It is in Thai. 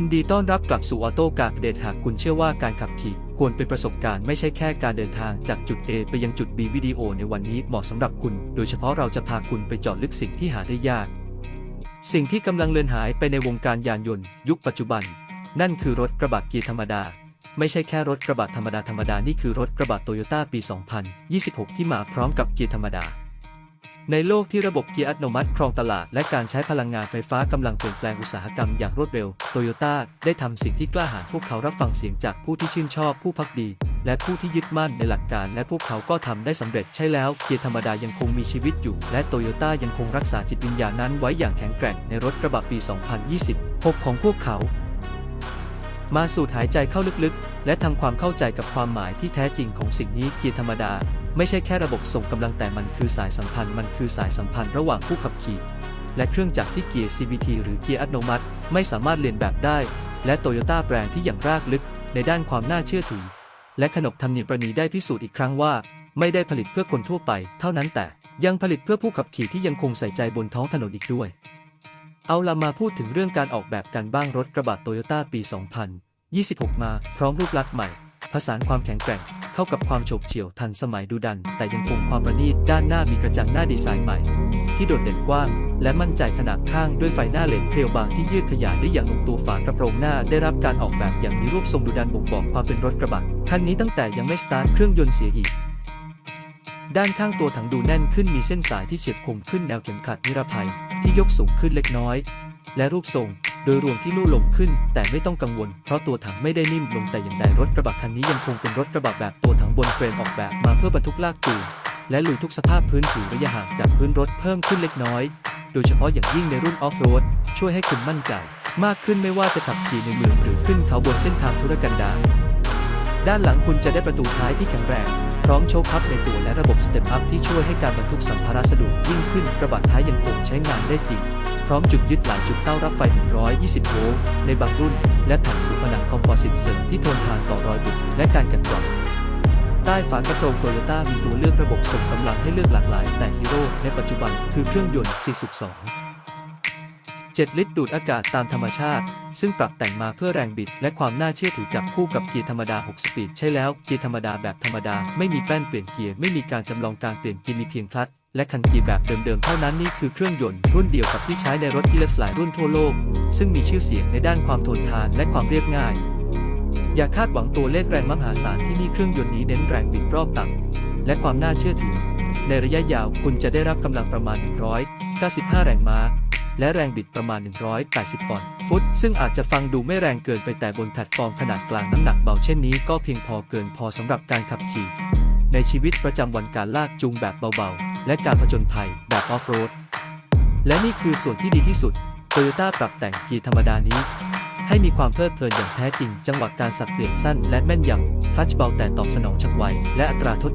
ยินดีต้อนรับกลับสู่ออโต้การเดทหากคุณเชื่อว่าการขับขี่ควรเป็นประสบการณ์ไม่ใช่แค่การเดินทางจากจุด A ไปยังจุด B วิดีโอในวันนี้เหมาะสำหรับคุณ โดยเฉพาะเราจะพาคุณไปเจาะลึกสิ่งที่หาได้ยาก สิ่งที่กำลังเลือนหายไปในวงการยานยนต์ ยุคปัจจุบัน นั่นคือรถกระบะเกียร์ธรรมดา ไม่ใช่แค่รถกระบะธรรมดาธรรมดานี่คือรถกระบะโตโยต้าปี 2026 ที่มาพร้อมกับเกียร์ธรรมดา ในโลกที่ระบบเกียร์อัตโนมัติครองตลาด และการใช้พลังงานไฟฟ้ากำลังเปลี่ยนแปลงอุตสาหกรรมอย่างรวดเร็ว โตโยต้าได้ทำสิ่งที่กล้าหาญพวกเขารับฟังเสียงจากผู้ที่ชื่นชอบผู้พักดี และผู้ที่ยึดมั่นในหลักการ และพวกเขาก็ทำได้สำเร็จใช่แล้ว เกียร์ธรรมดายังคงมีชีวิตอยู่ และโตโยต้ายังคงรักษาจิตวิญญาณนั้นไว้อย่างแข็งแกร่งในรถกระบะปี 2026 ของพวกเขา มาสูดหายใจเข้าลึกๆ และทำความเข้าใจกับความหมายที่แท้จริงของสิ่งนี้เกียร์ธรรมดา ไม่ใช่แค่ระบบส่งกำลังแต่มันคือสายสัมพันธ์มันคือสายสัมพันธ์ระหว่างผู้ขับขี่และเครื่องจักรที่เกียร์ CVT หรือเกียร์อัตโนมัติ ไม่สามารถเลียนแบบได้ และโตโยต้าแบรนด์ที่อย่างรากลึกในด้านความน่าเชื่อถือ และขนบธรรมเนียมประณีได้พิสูจน์อีกครั้งว่า ไม่ได้ผลิตเพื่อคนทั่วไป เท่านั้นแต่ยังผลิตเพื่อผู้ขับขี่ที่ยังคงใส่ใจบนท้องถนนอีกด้วย เอาละมาพูดถึงเรื่องการออกแบบกันบ้างรถกระบะโตโยต้าปี 20 26 มาพร้อมรูปลักษณ์ใหม่ ผสานความแข็งแกร่ง เข้ากับความโฉบเฉี่ยวทันสมัยดูดัน แต่ยังคงความประณีตด้านหน้ามีกระจังหน้าดีไซน์ใหม่ ที่โดดเด่นกว้าง และมั่นใจขนาดข้างด้วยไฟหน้าเลนเพรียวบางที่ยืดขยายได้อย่างลงตัวฝากระโปรงหน้าได้รับการออกแบบอย่างมีรูปทรงดุดันบ่งบอกความเป็นรถกระบะคันนี้ตั้งแต่ยังไม่สตาร์ทเครื่องยนต์เสียอีกด้านข้างตัวถังดูแน่นขึ้นมีเส้นสายที่เฉียบคมขึ้นแนวเข็มขัดนิรภัยที่ยกสูงขึ้นเล็กน้อย และรูปทรง โดยรวมที่ลู่ลงขึ้น แต่ไม่ต้องกังวล เพราะตัวถังไม่ได้นิ่มลงแต่อย่างใดรถกระบะคันนี้ยังคงเป็นรถกระบะแบบตัวถังบนเฟรมออกแบบมาเพื่อบรรทุกลากจูงและลุยทุกสภาพพื้นถือระยะห่างจากพื้นรถเพิ่มขึ้นเล็กน้อย โดยเฉพาะอย่างยิ่งในรุ่นออฟโรดช่วยให้คุณมั่นใจ มากขึ้นไม่ว่าจะขับขี่ในเมืองหรือขึ้นเขาบนเส้นทางธุรกันดารด้านหลังคุณจะได้ประตูท้ายที่แข็งแรงพร้อมโชคพับในตัวและระบบสเต็ปอัพที่ช่วยให้การบรรทุกสัมภาระสะดวกยิ่งขึ้นกระบะท้ายยังคงใช้งานได้จริง พร้อมจุดยึดหลายจุดเต้ารับไฟ 120 โวลต์ในบางรุ่น และแผ่นผิวผนังคอมโพสิตเสริมที่ทนทานต่อรอยบุบและการกัดกร่อนใต้ฝากระโปรงโตโยต้ามีตัวเลือกระบบส่งกำลังให้เลือกหลากหลาย แต่ฮีโร่ในปัจจุบันคือเครื่องยนต์4 7ลิตรดูดอากาศตามธรรมชาติ ซึ่งปรับแต่งมาเพื่อแรงบิด และความน่าเชื่อถือจับคู่กับเกียร์ธรรมดา 6 สปีด ใช่แล้ว เกียร์ธรรมดาแบบธรรมดา ไม่มีแป้นเปลี่ยนเกียร์ ไม่มีการจำลองการเปลี่ยนเกียร์มีเพียงคลัตช์และคันเกียร์แบบเดิมๆ เท่านั้นนี่คือเครื่องยนต์รุ่นเดียวกับที่ใช้ในรถอีเลสหลายรุ่นทั่วโลก ซึ่งมีชื่อเสียงในด้านความทนทานและความเรียบง่าย อย่าคาดหวังตัวเลขแรงมหาศาลที่นี่เครื่องยนต์นี้เน้นแรงบิดรอบต่ำและความน่าเชื่อถือ ในระยะยาวคุณจะได้รับกำลังประมาณ 195 แรงม้า และแรงบิดประมาณ 180 ปอนด์ฟุต ซึ่งอาจจะฟังดูไม่แรงเกินไปแต่บนแพลตฟอร์มขนาดกลางน้ำหนักเบาเช่นนี้ก็เพียงพอเกินพอสำหรับการขับขี่ ในชีวิตประจำวันการลากจูงแบบเบาๆ และการผจญภัยแบบออฟโรด และนี่คือส่วนที่ดีที่สุด Toyota ปรับแต่งกีธรรมดานี้ ให้มีความเพลิดเพลินอย่างแท้จริง จังหวะการสับเปลี่ยนสั้นและแม่นยำคลัชเบาแต่ตอบสนองฉับไวและอัตราทด